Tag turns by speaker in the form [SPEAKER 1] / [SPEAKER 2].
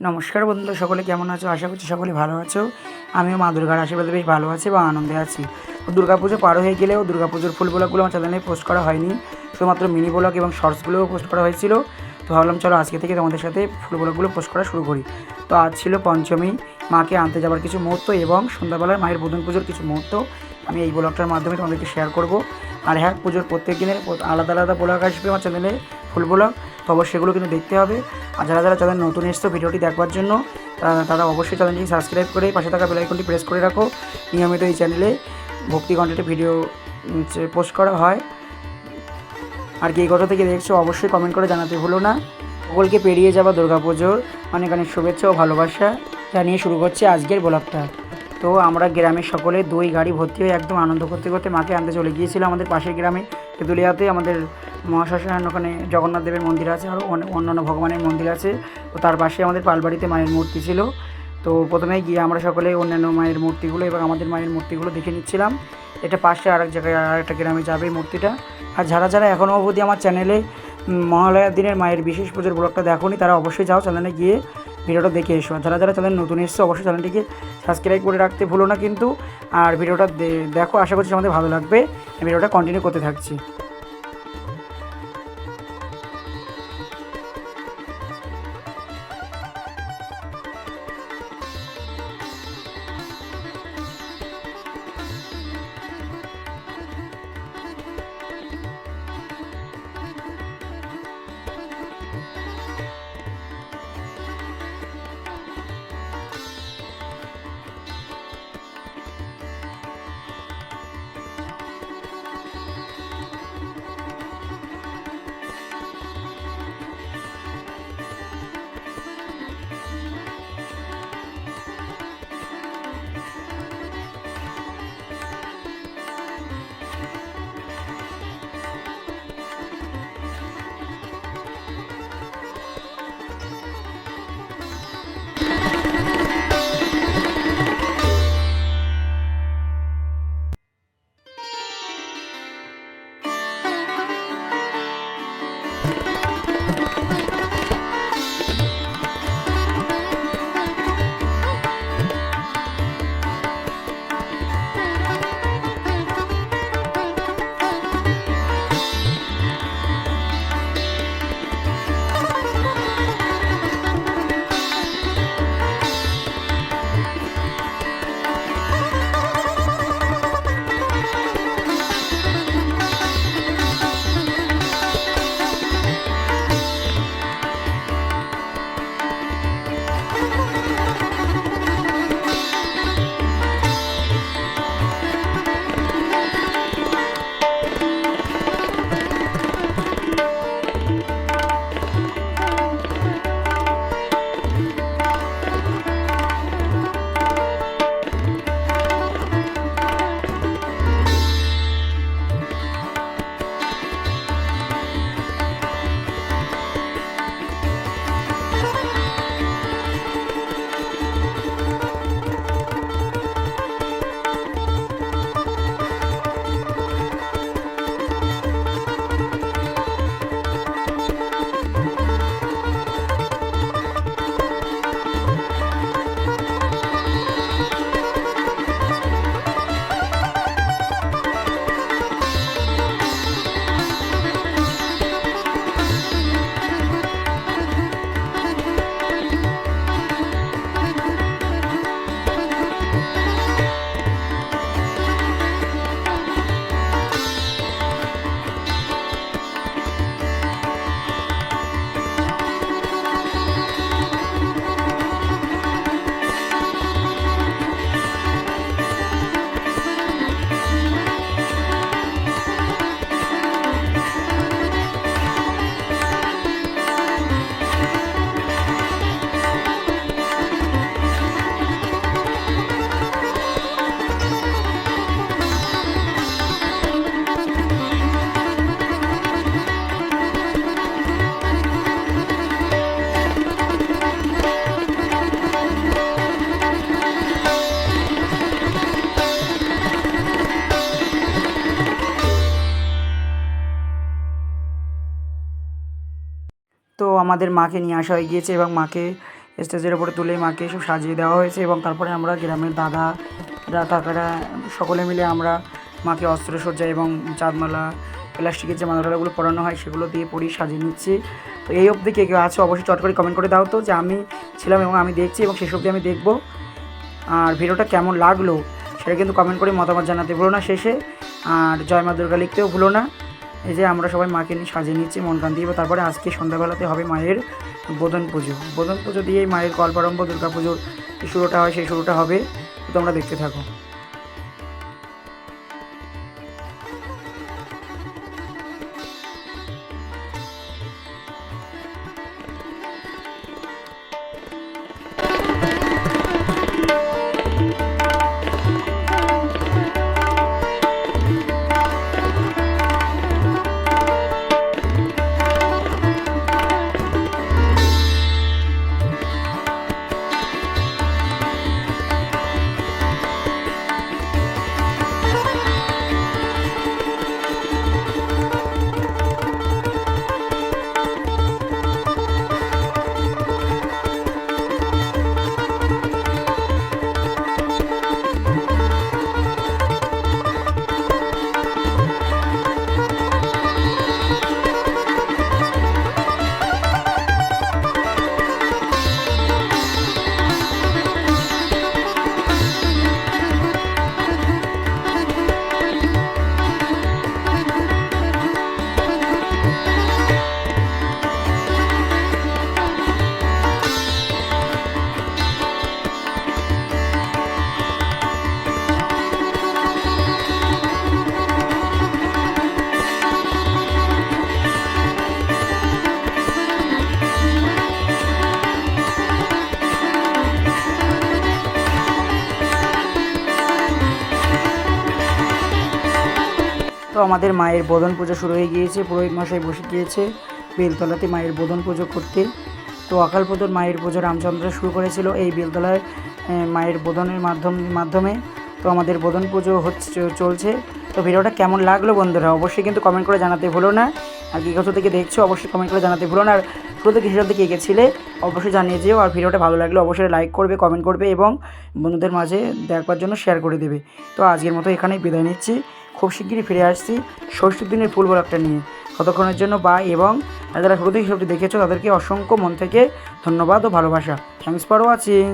[SPEAKER 1] নমস্কার বন্ধুরা, সকলে কেমন আছো? আশা করছি সকলে ভালো আছো। আমিও মা দুর্গার আশীর্বাদে বেশ ভালো আছি এবং আনন্দে আছি। তো দুর্গাপুজো পার হয়ে গেলেও দুর্গাপুজোর ফুল ব্লগগুলো আমার চ্যানেলে পোস্ট করা হয়নি। শুধুমাত্র মিনি ব্লগ এবং শর্টসগুলোও পোস্ট করা হয়েছিল। তো ভাবলাম চলো আজকে থেকে তোমাদের সাথে ফুল ব্লগগুলো পোস্ট করা শুরু করি। তো আজ ছিল পঞ্চমী। মাকে আনতে যাওয়ার কিছু মুহূর্ত এবং সন্ধ্যাবেলায় মায়ের বোধন পুজোর কিছু মুহূর্ত। আমি এই ব্লগটার মাধ্যমে তোমাদেরকে শেয়ার করব। আর হ্যাঁ পুজোর প্রত্যেক দিনের আলাদা আলাদা ব্লগ আসবে আমার চ্যানেলে ফুল ব্লগ তো অবশ্যই সেগুলো কিন্তু দেখতে হবে। আর যারা যারা চ্যানেল নতুন এসছো, ভিডিওটি দেখবার জন্য, তারা অবশ্যই চ্যানেলটি সাবস্ক্রাইব করে পাশে থাকা বেলাইকনটি প্রেস করে রাখো। নিয়মিত এই চ্যানেলে ভক্তি কন্টেন্টে ভিডিও পোস্ট করা হয়। আর কে কথা থেকে দেখছ, অবশ্যই কমেন্ট করে জানাতে ভুলো না। সকলকে পেরিয়ে যাওয়া দুর্গাপুজোর অনেক অনেক শুভেচ্ছা ও ভালোবাসা জানিয়ে শুরু করছে আজকের ব্লগটা। তো আমরা গ্রামের সকলে দুই গাড়ি ভর্তি হয়ে একদম আনন্দ করতে করতে মাকে আনতে চলে গিয়েছিলাম আমাদের পাশের গ্রামে। তেঁতুলিয়াতে আমাদের মহাশ্মশান ওখানে জগন্নাথ দেবের মন্দির আছে, আরও অন্যান্য ভগবানের মন্দির আছে। তো তার পাশে আমাদের পালবাড়িতে মায়ের মূর্তি ছিল। তো প্রথমে গিয়ে আমরা সকলে অন্যান্য মায়ের মূর্তিগুলো এবং আমাদের মায়ের মূর্তিগুলো দেখে নিচ্ছিলাম। এটা পাশে আর এক জায়গায় আর একটা গ্রামে যাবে মূর্তিটা। আর যারা যারা এখনও অবধি আমার চ্যানেলে মহালয়ার দিনের মায়ের বিশেষ পুজোর ব্লগটা দেখোনি, তারা অবশ্যই যাও চ্যানেলে গিয়ে ভিডিওটা দেখে এসো। যারা যারা চ্যানেল নতুন এসছো, অবশ্যই চ্যানেলটিকে সাবস্ক্রাইব করে রাখতে ভুলো না কিন্তু। আর ভিডিওটা দেখো, আশা করছি আমাদের ভালো লাগবে। ভিডিওটা কন্টিনিউ করতে থাকছি। আমাদের মাকে নিয়ে আসা হয়ে গিয়েছে এবং মাকে স্টেজের উপরে তুলে মাকে সব সাজিয়ে দেওয়া হয়েছে এবং তারপরে আমরা গ্রামের দাদা কাকারা সকলে মিলে আমরা মাকে অস্ত্রসজ্জা এবং চাঁদমালা, প্লাস্টিকের যে মালাটাগুলো পরানো হয় সেগুলো দিয়ে পরিয়ে সাজিয়ে নিচ্ছি। তো এই অবধি কে কেউ আছে অবশ্যই চট করে কমেন্ট করে দাও তো যে আমি ছিলাম এবং আমি দেখছি এবং শেষ অবধি আমি দেখব। আর ভিডিওটা কেমন লাগল সেটা কিন্তু কমেন্ট করে মতামত জানাতে ভুলো না শেষে। আর জয় মা দুর্গা লিখতেও ভুলো না। এই যে আমরা সবাই মাকে নিয়ে সাজিয়ে নিচ্ছি, মন কান দিয়ে। তারপরে আজকে সন্ধ্যাবেলাতে হবে মায়ের বোধন পুজো। বোধন পুজো দিয়েই মায়ের কল্পারম্ভ, দুর্গা পুজোর শুরুটা হয়, সেই শুরুটা হবে। তোমরা দেখতে থাকো। তো আমাদের মায়ের বোধন পুজো শুরু হয়ে গিয়েছে, পুরোহিত মশাই বসে গিয়েছে বেলতলাতে মায়ের বোধন পুজো করতে। তো অকালপোদর মায়ের পুজো রামচন্দ্র শুরু করেছিল এই বেলতলায় মায়ের বোধনের মাধ্যম, মাধ্যমে। তো আমাদের বোধন পুজো হচ্ছে, চলছে। তো ভিডিওটা কেমন লাগল বন্ধুরা? অবশ্যই কিন্তু কমেন্ট করে জানাতে ভুলো না। আর কি কোথা থেকে দেখছ, অবশ্যই কমেন্ট করে জানাতে ভুলো না। আর শুরু থেকে শেষ দিকে গেছিলে অবশ্যই জানিয়ে যেও আর ভিডিওটা ভালো লাগলে অবশ্যই লাইক করবে কমেন্ট করবে এবং বন্ধুদের মাঝে দেখবার জন্য শেয়ার করে দেবে। তো আজকের মতো এখানেই বিদায় নিচ্ছি। শিগগিরই ফিরে আসছি ষষ্ঠীর দিনের ফুল ব্লগটা নিয়ে। ততক্ষণের জন্য বাই এবং যারা শুরু থেকে সবটি দেখেছ তাদেরকে অসংখ্য মন থেকে ধন্যবাদ ও ভালোবাসা। Thanks for watching